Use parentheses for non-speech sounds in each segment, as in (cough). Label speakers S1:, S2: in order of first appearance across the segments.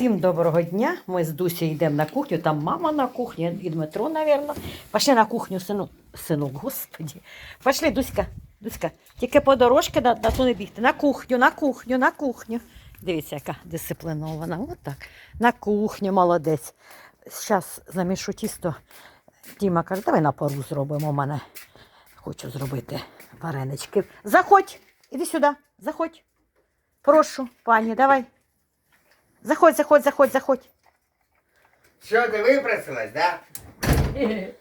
S1: Всім доброго дня. Ми з Дусі йдемо на кухню. Там мама на кухні і Дмитро, мабуть. Пішли на кухню, синок. Синок, господі. Пішли, Дуська, Дуська. Тільки по дорожці на, на ту не бігти. На кухню, на кухню, на кухню. Дивіться, яка дисциплінована. От так. На кухню, молодець. Зараз замішу тісто. Діма каже, давай на пару зробимо. У мене хочу зробити варенички. Заходь, іди сюди, заходь. Прошу, пані, давай. Заходь, заходь, заходь, заходь.
S2: Що, ти випросилась, да?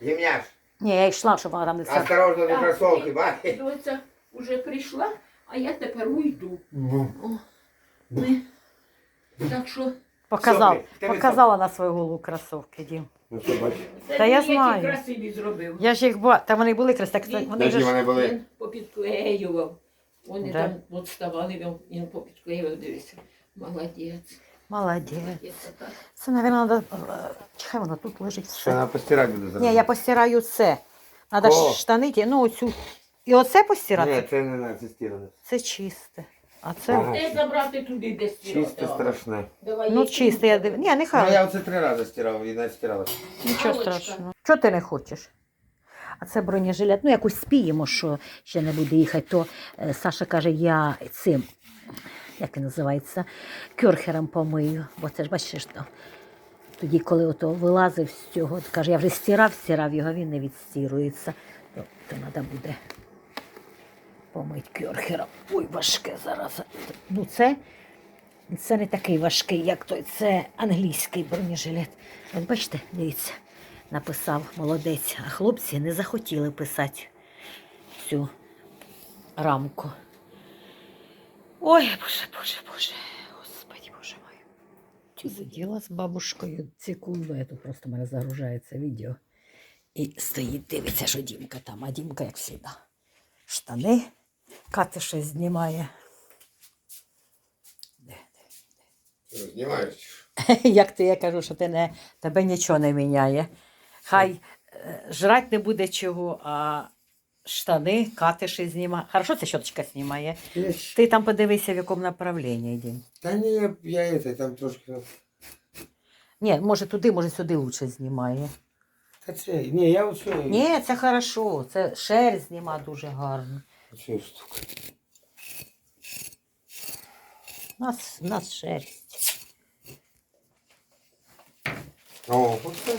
S2: Гімняш,
S1: Ні, я йшла, щоб вона там не все.
S2: осторожно до кросовки, бачиш?
S3: Доця вже прийшла, а я тепер уйду.
S2: Ну,
S3: О, ми. Так що
S1: Показав,
S2: ти
S1: показала на свою голову кросовки, Дім.
S2: Ну що, бачиш?
S3: це
S1: Та я
S3: він які красиві зробив.
S1: Я ж їх ба... Та вони були крас, так
S3: Він-
S1: вони ж...
S2: вони були?
S3: Він попідклеював. Вони
S1: Да?
S3: там от ставали, він, він попідклеював, дивися. Молодець.
S1: Молодець. Це, мабуть, треба... Чекай, воно тут лежить
S2: Що
S1: все.
S2: вона постирати буде зараз?
S1: Ні, я постираю це. Треба
S2: О.
S1: штани, ті, ну оцю. І оце постирати?
S2: Ні, це не на це стиране.
S1: Це чисте. А це...
S2: Ага.
S3: Де забрати туди, де стирати?
S2: Чисте страшне.
S3: Давай,
S1: Ну, чисте, я див... Ні,
S2: Ну,
S1: нехай.
S2: я оце три рази стирав і не стирала.
S1: Нічого
S3: Галочка.
S1: страшного. Чого ти не хочеш? А це бронежилет. Ну, якось спіємо, що ще не буде їхати. То е, Саша каже, я цим, як він називається, кюрхером помию. Бо це ж бачиш, що тоді, коли ото вилазив з цього, каже, я вже стирав, стирав його, він не відстірується. То, то треба буде помити кюрхером. Ой, важке зараз. Ну, це, це не такий важкий, як той. Це англійський бронежилет. От бачите, дивіться, написав молодець, а хлопці не захотіли писати цю рамку. Ой, боже, боже, боже, господи, боже мой. Чи сиділа з бабушкою секунду, я тут просто в мене загружається відео. І стоїть, дивиться, що Дімка там, а Дімка, як завжди. Штани, Кати щось знімає. Де,
S2: Знімаєш? (laughs)
S1: Як ти я кажу, що ти не, тебе нічого не міняє. Хай е, жрать не буде чого, а штани, катиші знімає. Хорошо, це щоточка знімає. Ти там подивися, в якому направленні йди.
S2: Та ні, я, я це, там трошки...
S1: Ні, може туди, може сюди лучше знімає.
S2: Та це, ні, я оцю...
S1: Ні, це хорошо. Це шерсть зніма дуже гарно.
S2: Оцю штуку.
S1: У нас, у нас шерсть.
S2: О, оце.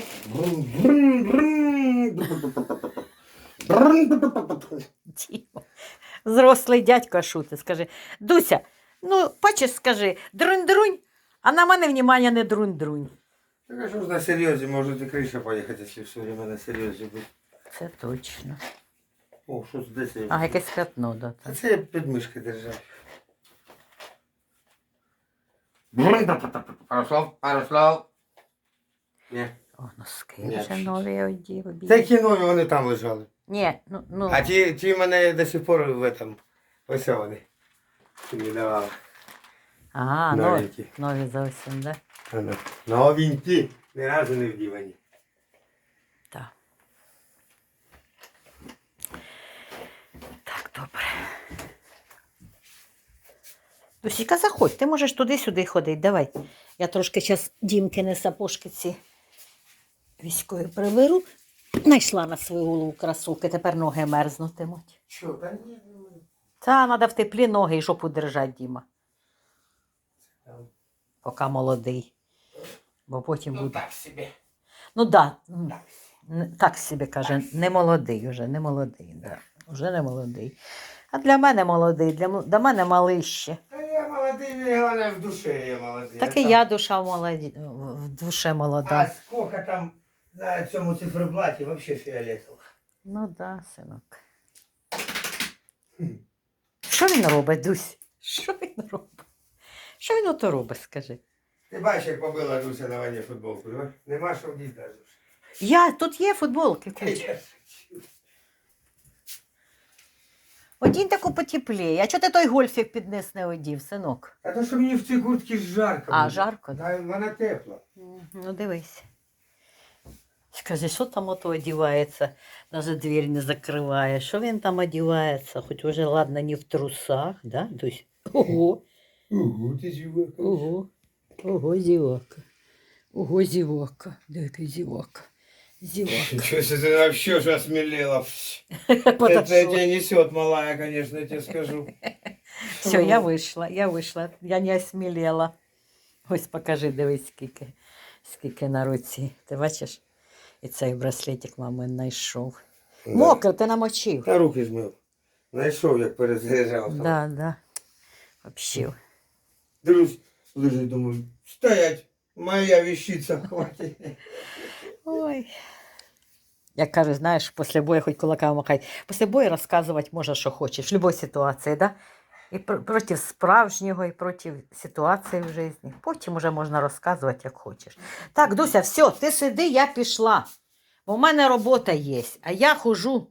S1: Діма. Взрослий дядько шути. Скаже, Дуся, ну, бачиш, скажи, друнь-друнь, а на мене внимання не друнь-друнь.
S2: Так а що ж на серйозі, може і криша поїхати, якщо все время на серйозі бути.
S1: Це точно.
S2: О, що десь?
S1: А, якесь пятно, да.
S2: А це я під мишки держав. Парослав, Парослав. Ні.
S1: О, носки
S2: Ні,
S1: вже нові обів.
S2: Такі нові вони там лежали.
S1: Ні, ну, ну,
S2: А ті, ті мене до сих пор в этом. Ось вони. Ти мені давала.
S1: а, нові,
S2: новенькі.
S1: нові зовсім, да?
S2: Ано. Новенькі. Ні разу не вдівані.
S1: Так. Так, добре. Дусіка, заходь, ти можеш туди-сюди ходити, давай. Я трошки зараз дімкини сапожки ці військові приберу. Найшла на свою голову кросовки, тепер ноги мерзнутимуть.
S2: Що, та ні, ну,
S1: Та треба в теплі ноги і жопу держати, Діма, поки молодий. Бо потім
S2: Ну
S1: буде.
S2: так собі.
S1: Ну да,
S2: Так.
S1: так собі каже, не молодий вже, не молодий. Да. Вже не молодий. А для мене молодий, для, для мене малий ще.
S2: Та я молодий, головне в душі я молодий.
S1: Так і я душа молоді, в душе
S2: А
S1: молода.
S2: сколько там на цьому циферблаті вообще фіолетово.
S1: Ну да, синок. Що він робить, Дусь? Що він робить? Що він ото робить, скажи?
S2: Ти бачиш, як побила Дуся на вані футболку, да? Нема що навіть.
S1: Я, тут є футболки, куча. Одінь таку потепліє. А чого ти той гольфік під не одів, синок?
S2: А то що мені в цій куртці жарко.
S1: А,
S2: буде.
S1: жарко, да?
S2: Да, вона тепла.
S1: Ну, дивись. Скажи, що там ото одівається, навіть двір не закриває. Що він там одівається? Хоч уже, ладно, не в трусах, да? Дусь? Ого,
S2: Угу, ти чого?
S1: ого. Ого, зівока. Ого, зівока. Де який зівока? Зівока.
S2: Ничего себе, ты вообще же осмелела. (laughs) Это тебя несет, малая, конечно, я тебе скажу. (laughs)
S1: Все, я вийшла, я вийшла, я не осмілела. Ось покажи, дивись, скільки, скільки на руці. Ти бачиш? І цей браслетик мами знайшов. Мокро, ти намочив.
S2: Та руки змив. Знайшов, як перезаряджав.
S1: Да, да. Вообще.
S2: Дивлюсь, лежить, думаю, стоять, моя вещица, хватит.
S1: Ой. Як кажуть, знаєш, після бою хоч кулаками махай. Після бою розказувати можна, що хочеш, в будь-якій ситуації, да? І проти справжнього, і проти ситуації в житті. Потім вже можна розказувати, як хочеш. Так, Дуся, все, ти сиди, я пішла. Бо в мене робота є, а я хожу.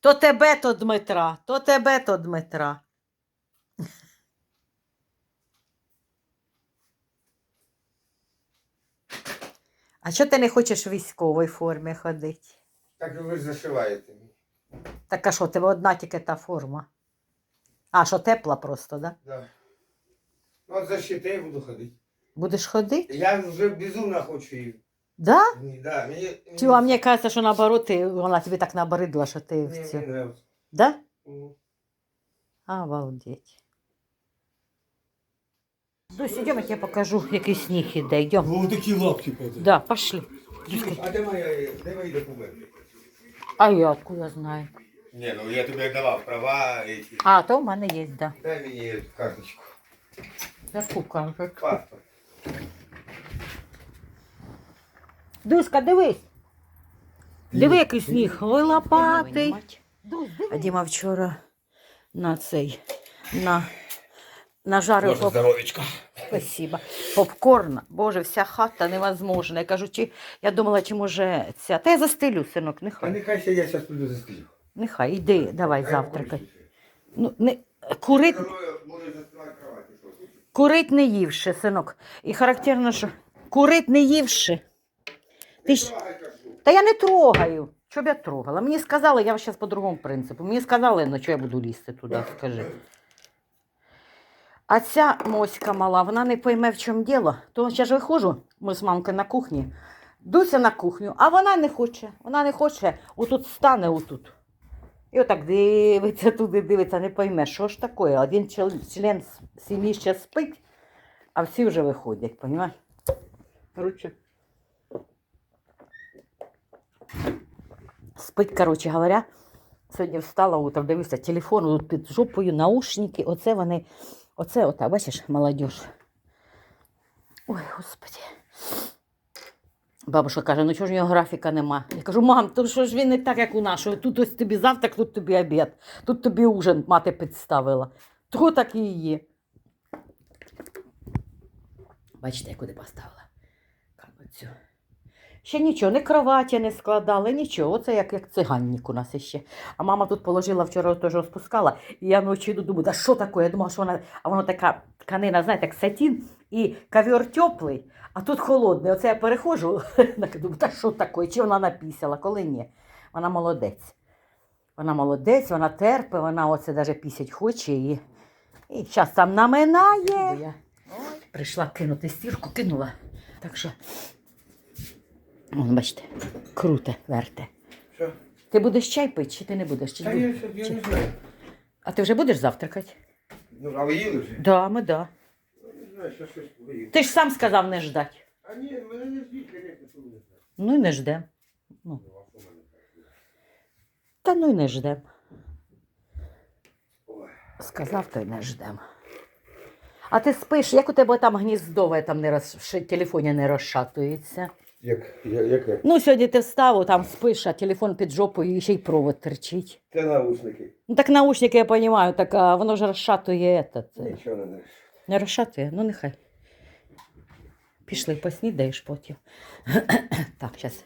S1: То тебе, то Дмитра, то тебе, то Дмитра. А чого ти не хочеш в військовій формі ходити?
S2: Так ви ж зашиваєте.
S1: Так а що, тебе одна тільки та форма? А, що тепла просто, да?
S2: Да. Ну, от я буду ходити.
S1: Будеш ходити?
S2: Я вже безумно хочу її.
S1: Да?
S2: Ні, Да, мені,
S1: Чи а мені кажеться, що наоборот, ти, вона тобі так набридла, що ти в
S2: мені,
S1: цю.
S2: мені нравиться.
S1: Да?
S2: Мгм.
S1: Обалдеть. Дусь, йдемо, я тебе покажу, який сніг іде. Йдемо.
S2: Ось такі лапки потім.
S1: Да, пошли.
S2: А де моя, де мої документи?
S1: А я откуда знаю?
S2: Ні, ну я тобі давав права, эти.
S1: А, то в мене є, да.
S2: дай мені эту карточку.
S1: Яку карточку?
S2: Паспорт.
S1: Дуська, дивись. Диви, який сніг. Ой, лопатий. А Діма вчора на цей, на, нажарив поп...
S2: здоровечко.
S1: Спасибо. попкорн. Боже, вся хата невозможна. Я кажу, чи, я думала, чи може ця. Та я застелю, синок,
S2: А
S1: нехай.
S2: нехай ще я зараз піду застелю.
S1: Нехай, іди, давай завтракай. Ну, не, курить, курить не ївши, синок. І характерно, що курить не ївши. Ти ж... Та я не трогаю. Що б я трогала? Мені сказали, я зараз по другому принципу. Мені сказали, ну що я буду лізти туди, скажи. А ця моська мала, вона не пойме, в чому діло. То я ж виходжу, ми з мамкою на кухні, дуся на кухню, а вона не хоче. Вона не хоче, отут стане отут. І отак дивиться туди, дивиться, не пойме, що ж таке. Один член сім'ї ще спить, а всі вже виходять, розумієш? Коротше. Спить, коротше говоря. Сьогодні встала утром, дивився телефон от під жопою, наушники. Оце вони, оце ота, бачиш, молодіж. Ой, господи. Бабушка каже, ну чого ж у нього графіка нема? Я кажу, мам, то що ж він не так, як у нашого. Тут ось тобі завтрак, тут тобі обід, тут тобі ужин мати підставила. То так і є. Бачите, я куди поставила. Оцю. Ще нічого, не кроваті не складали, нічого. Оце як, як циганник у нас іще. А мама тут положила вчора теж розпускала, і я ночі йду, думаю, да що таке? Я думала, що вона, а воно така тканина, знаєте, як сатін, і ковер теплий, а тут холодний. Оце я переходжу, (laughs) так думаю, та що таке? Чи вона напісяла, коли ні? Вона молодець. Вона молодець, вона терпе, вона оце навіть пісять хоче і, і зараз там наминає. Я прийшла кинути стірку, кинула. Так що, Вон, бачите, круте, верте.
S2: Що?
S1: Ти будеш чай пити, чи ти не будеш? Чи
S2: Та я, я
S1: Чи-
S2: не знаю.
S1: А ти вже будеш завтракати?
S2: Ну, а ви їли вже?
S1: Да, ми да.
S2: Знаю, що щось поїли.
S1: Ти ж сам сказав не ждать.
S2: А ні, мене не звіть, звісно, що знаєте.
S1: Ну і не ждем. Ну.
S2: Ну, а що мене так?
S1: Та ну й не ждем.
S2: Ой.
S1: Сказав, то й не ждем. А ти спиш, як у тебе там гніздове там не роз... в телефоні не розшатується?
S2: Як, я- яке?
S1: Ну, сьогодні ти встав, там спиш, а телефон під жопою і ще й провод терчить.
S2: Це наушники.
S1: Ну так наушники, я розумію, так а воно ж розшатує це.
S2: Нічого не знаєш.
S1: Не розшатує, ну нехай. Пішли, поснідаєш потім. (clears throat) так, зараз.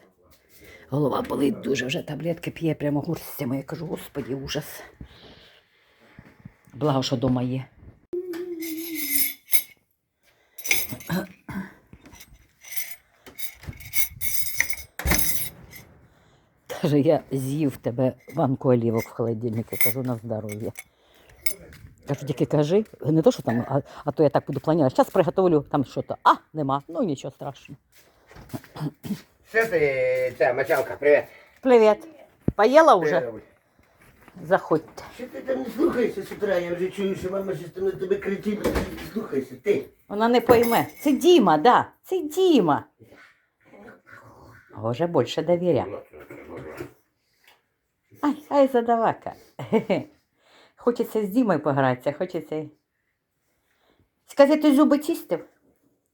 S1: Голова болить дуже, вже таблетки п'є прямо гурстями. Я кажу, господі, ужас. Благо, що дома є. Каже, я з'їв тебе банку олівок в холодильнику, кажу на здоров'я. Кажу, тільки кажи, не то, що там, а, а то я так буду планувати. Зараз приготовлю там щось. А, нема. Ну нічого страшного.
S2: Что ты, ця мочалка, привет.
S1: Привіт. Поїла вже? Заходьте.
S4: Що ти там не слухайся з утра? Я вже чую, що мама щось там на тебе кричить. Слухайся, ти.
S1: Вона не пойме. Це Діма, да. Це Діма. Уже більше довіря. Ай, ай, задавака. Хочеться з Дімою погратися, хочеться. Скажи, ти зуби чистив?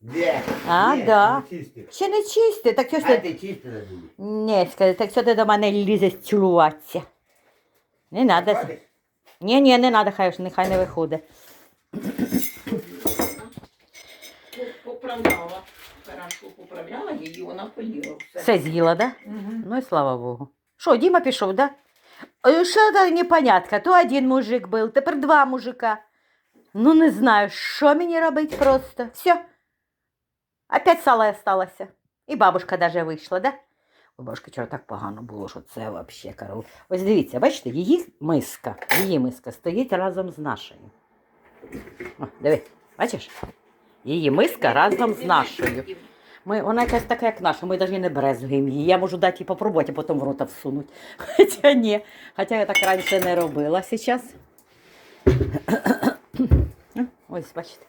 S4: Де?
S1: А,
S4: Де?
S1: да.
S4: Не чисти.
S1: Ще не чистив, так що ж
S4: А
S1: ти...
S4: ти чисти на зубі.
S1: Ні, скажи, так що ти до мене лізеш цілуватися? Не надо.
S4: Хватить?
S1: Ні, ні, не надо, хай, нехай не виходить.
S3: Поправляла. Хорошо поправляла її, вона поїла все.
S1: Все з'їла, да? Ну і слава Богу. Що, Діма пішов, да? Що це непонятка? То один мужик був, тепер два мужика. Ну не знаю, що мені робити просто. Все. Опять сало осталося. І бабушка даже вийшла, да? У бабушки вчора так погано було, що це взагалі коров. Ось дивіться, бачите, її миска, її миска стоїть разом з нашою. О, диви, бачиш? Її миска разом з нашою. Ми, вона якась така, як наша, ми навіть не брезгуємо її. Я можу дати їй попробувати, а потім в рота всунуть. (laughs) Хоча ні. Хоча я так раніше не робила зараз. (coughs) Ось, бачите.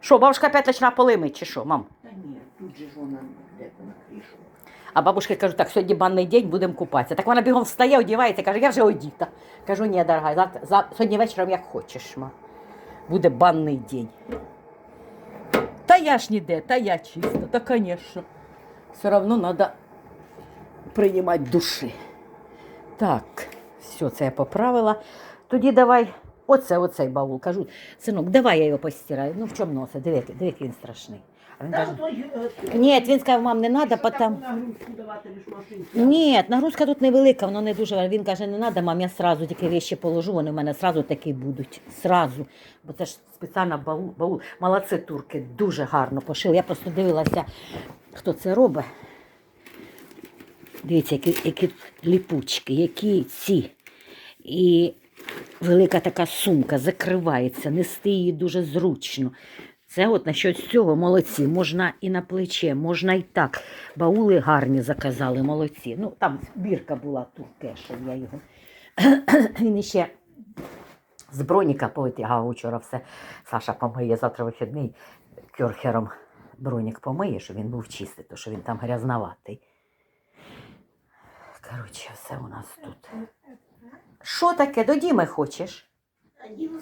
S1: Що, бабушка опять почала полимить, чи що, мам?
S3: Та ні, тут же ж вона на.
S1: А бабушка каже, так, сьогодні банний день, будемо купатися. Так вона бігом встає, одівається, каже, я вже одіта. Кажу, ні, дорога, завтра, за, сьогодні вечором як хочеш, ма. Буде банний день. Та я ж ніде, та я чиста, та, звісно. Все одно треба приймати душі. Так, все, це я поправила. Тоді давай, оце, оцей баул. Кажу, синок, давай я його постираю. Ну в чому носить? Дивіться, дивіться, він страшний. А він каже, ні, він сказав, мам, не треба, потім.
S4: Нагрузку давати лиш машинку.
S1: Ні, нагрузка тут невелика, воно не дуже. Він каже, не треба, мам, я сразу тільки вещі положу, вони в мене сразу такі будуть. Сразу. Бо це ж спеціально баул. баул. Молодці турки, дуже гарно пошили. Я просто дивилася, хто це робить. Дивіться, які, які ліпучки, які ці. І велика така сумка закривається, нести її дуже зручно. Це от насчет цього молодці. Можна і на плече, можна і так. Баули гарні заказали, молодці. Ну, там бірка була тут кешем, я його. (clears throat) Він іще з броніка повитягав вчора все. Саша помиє завтра вихідний кьорхером бронік помиє, щоб він був чистий, то що він там грязноватий. Коротше, все у нас тут. Що таке? До Діми хочеш?
S3: А діло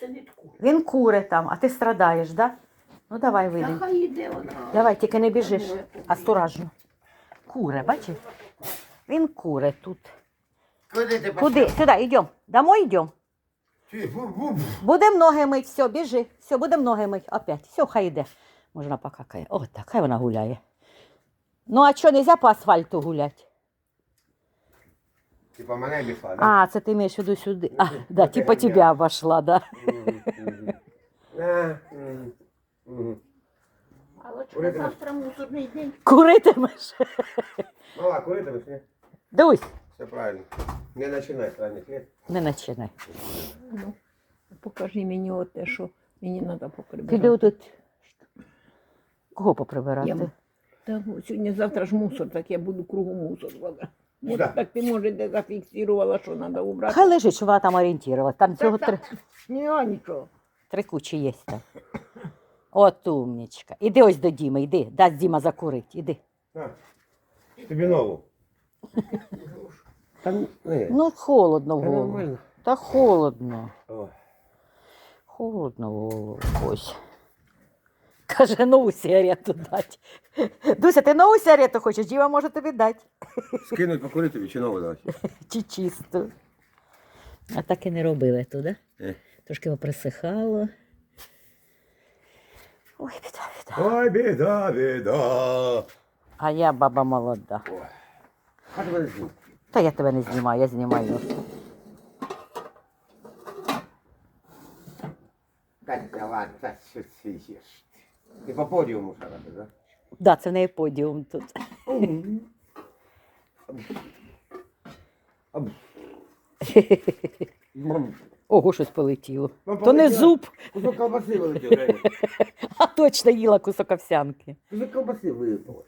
S3: сидить кур.
S1: Він куре там, а ти страдаєш, да? Ну давай
S3: Та хай йде вона.
S1: Давай, тільки не біжиш, а осторожно. Куре, бачиш? Він куре тут.
S4: Куди ти
S1: Куди? Сюди, йдемо. Домой йдемо. Будемо ноги мить, все, біжи. Все, будемо ноги мить. Опять. Все, хай йде. Можна покакає. О, так, хай вона гуляє. Ну, а що, нельзя по асфальту гуляти?
S2: Типа мене бішла, да?
S1: А, це ти маєш в виду сюди. А, да, типа тебя обошла, да.
S2: Мгм, мгм.
S3: Але завтра мусорний день.
S1: Куритимеш.
S2: Мала, куритимеш, ні?
S1: Дусь.
S2: Все правильно. Не починай з ранніх лет.
S1: Не починай.
S3: Ну, покажи мені оте, що мені треба
S1: Піди
S3: поприбирати.
S1: отут. Кого поприбирати?
S3: Та ну, сьогодні завтра ж мусор, так я буду кругом мусор. вона. Може,
S2: Да.
S3: так ти може де зафіксувала, що треба убрати.
S1: Хай лежить, щоб вона там орієнтувалась. Там цього три,
S3: Ні, нічого.
S1: три кучі є там. От умнічка. Іди ось до Діми, йди. Дасть Діма закурить. Іди.
S2: На, тобі нову. Там, ні,
S1: Ну, холодно в
S2: та
S1: голову.
S2: нормально.
S1: Та холодно.
S2: О,
S1: Холодно в голову. Ось. (laughs) Каже, нову сигарету дать. (laughs) Дуся, ти нову сигарету хочеш? Діма може тобі дати. (laughs)
S2: Скинуть покурити чи нову дати?
S1: Чи чисту. А так і не робили туди.
S2: Е.
S1: Трошки поприсихало. Ой, біда, біда.
S2: Ой, біда, біда.
S1: А я баба молода.
S2: А тебе.
S1: Та я тебе не знімаю, я знімаю.
S2: Та ладно, та що ти їш? І по подіуму шарати, так?
S1: Да, це не подіум тут. Ого, щось полетіло.
S2: Ну,
S1: То не зуб,
S2: Кусок ковбаси вилетів. (laughs)
S1: а точно їла кусок овсянки.
S2: Кусок колбаси вилетіло.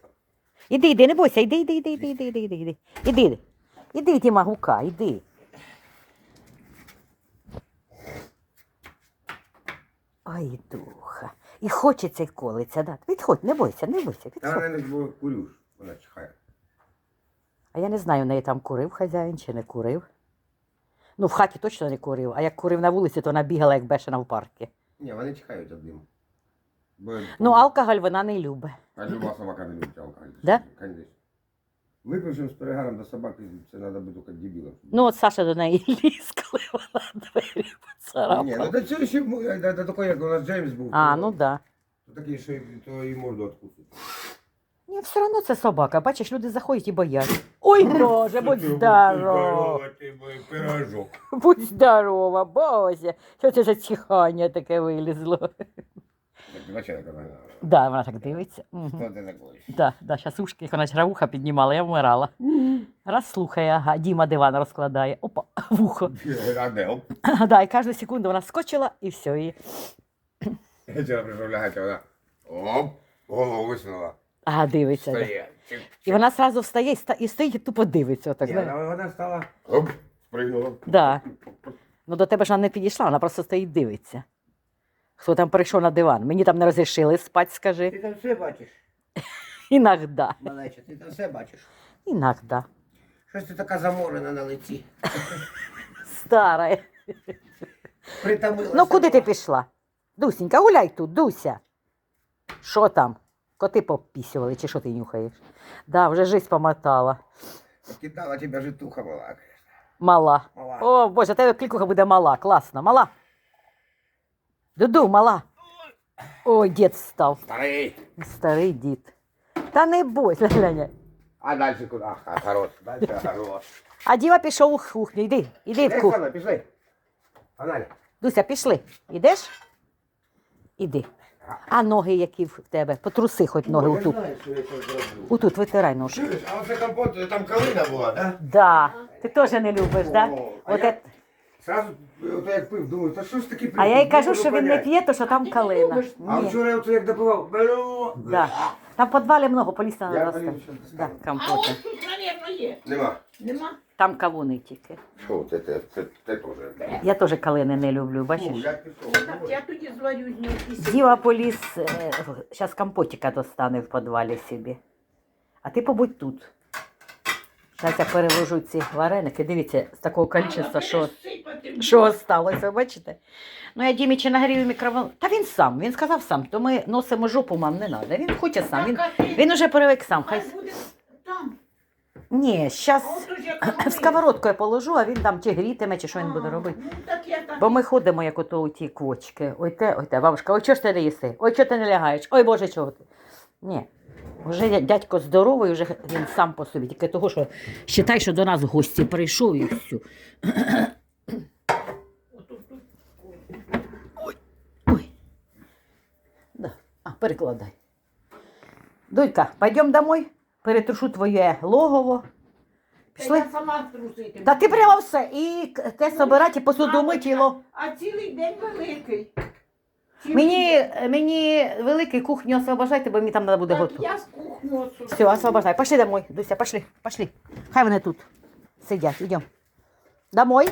S1: Іди, іди, не бойся, іди, іди, іди, іди, іди, іди, іди. Іди, іди, іди Діма, гука, іди. Ай, духа. І хочеться, і колиться, да. Відходь, не бойся, не бойся,
S2: Та вона не було курюш, вона чихає.
S1: А я не знаю, в неї там курив хазяїн чи не курив. Ну, в хаті точно не курив, а як курив на вулиці, то вона бігала, як бешена в парку.
S2: Ні, вони чихають од диму. Бо-
S1: Ну, алкоголь вона не любить.
S2: А люба собака не любить алкоголь.
S1: Да?
S2: Конечно. Випившим з перегаром до собаки, це треба бути дебілом.
S1: Ну, от Саша до неї (laughs) ліз, коли вона двері
S2: Ні, ну до цього ще до, до такого, як у нас Джеймс був.
S1: А,
S2: ну
S1: ну да.
S2: То такий, що й- то і морду откусить.
S1: Ні, все одно це собака. Бачиш, люди заходять і бояться. Ой, Боже, будь здорова.
S5: ти мой пирожок.
S1: Будь здорова, Боже. Що це за чихання таке вилізло? Да, вона так дивиться.
S2: Хто ти такий?
S1: Да, да, зараз ушки, як вона ж вуха піднімала, я вмирала. Раз слухає, ага, Діма диван розкладає. Опа, (laughs) вухо. (laughs) Да, і кожну секунду вона скочила і все. І...
S2: Я вчора прийшов лягати, вона. Оп, голову висунула.
S1: Ага, дивиться. Да.
S2: Чик.
S1: І вона одразу встає і, ста... і стоїть і тупо дивиться. Отак,
S2: Ні, вона, вона стала. Оп, спригнула.
S1: Да. Ну до тебе ж вона не підійшла, вона просто стоїть дивиться. Хто там прийшов на диван? Мені там не розрішили спати, скажи.
S2: Ти там все бачиш, (laughs)
S1: Іногда.
S2: малеча, ти там все бачиш.
S1: Іногда.
S2: Щось ти така заморена на лиці. (laughs)
S1: Стара.
S2: Притомилася.
S1: Ну куди ти пішла? Дусінька, гуляй тут, Дуся. Що там? Коти попісювали, чи що ти нюхаєш? Да, вже жизнь помотала.
S2: Кидала тебе житуха була.
S1: Мала.
S2: Мала.
S1: О, Боже, тебе клікуха буде мала. Класно, мала. Дуду, мала. Ой, дід встав.
S2: Старий.
S1: Старий дід. Та не бойся, глянь.
S2: А далі куди? Ага, хорош. Далі (laughs) хорош.
S1: А діва пішов у кухню. Йди, іди в кухню.
S2: Пішли. Погнали.
S1: Дуся, пішли. Ідеш? Іди. А ноги які в тебе? Потруси хоч ноги
S2: Я
S1: отут. Отут витирай ножки.
S2: А оце компот, там калина була, да?
S1: Да. Ти теж не любиш, да?
S2: О, а
S1: От
S2: я-
S1: е-
S2: Сразу, ото як пив, думаю, та що ж таке
S1: А я їй кажу, що він не п'є, то що там калина.
S2: А
S1: Ні.
S2: вчора я як допивав, блю,
S1: Да. Там в підвалі много поліса
S2: Я
S1: на
S2: що ти
S1: Да,
S2: сказав.
S3: А
S1: компота.
S3: ось тут, мабуть, є.
S2: Нема.
S3: Нема?
S1: Там кавуни тільки.
S2: Що, це, це, це, це теж.
S1: Я теж калини не люблю,
S2: Ну,
S1: бачиш?
S2: як пішов?
S3: Так, я тоді зварю з нього.
S1: Діва поліз, зараз компотика достане в підвалі собі. А ти побудь тут. Зараз я переложу ці вареники. Дивіться, з такого кількості, що, що осталося, бачите? Ну, я Дімі чи нагрію мікроволновку. Та він сам, він сказав сам, то ми носимо жопу, мам, не треба. Він хоче сам. Він, він уже привик сам. Хай... Ні, зараз (clears throat) в сковородку я положу, а він там чи грітиме, чи що він буде робити.
S3: Ну.
S1: Бо ми ходимо, як ото у ті квочки. Ой те, ой те, бабушка, ой чого ж ти не їси? Ой, чого ти не лягаєш? Ой Боже, чого ти? Ні. Вже дядько здоровий, вже він сам по собі. Тільки того, що считай, що до нас в гості прийшов і все.
S3: Тут.
S1: Ой. Да. А, перекладай. Донька, пойдем домой, перетрушу твоє логово.
S3: Та я сама трусити.
S1: Та ти прямо все. І те собирати, і посуду мити.
S3: А цілий день великий.
S1: Мені, мені великий кухню освобождайте, бо мені там треба буде готувати.
S3: я з кухню отсюди.
S1: Все, освобождай. Пошли домой, Дуся, пошли, пошли. Хай вони тут сидять, йдемо. Домой.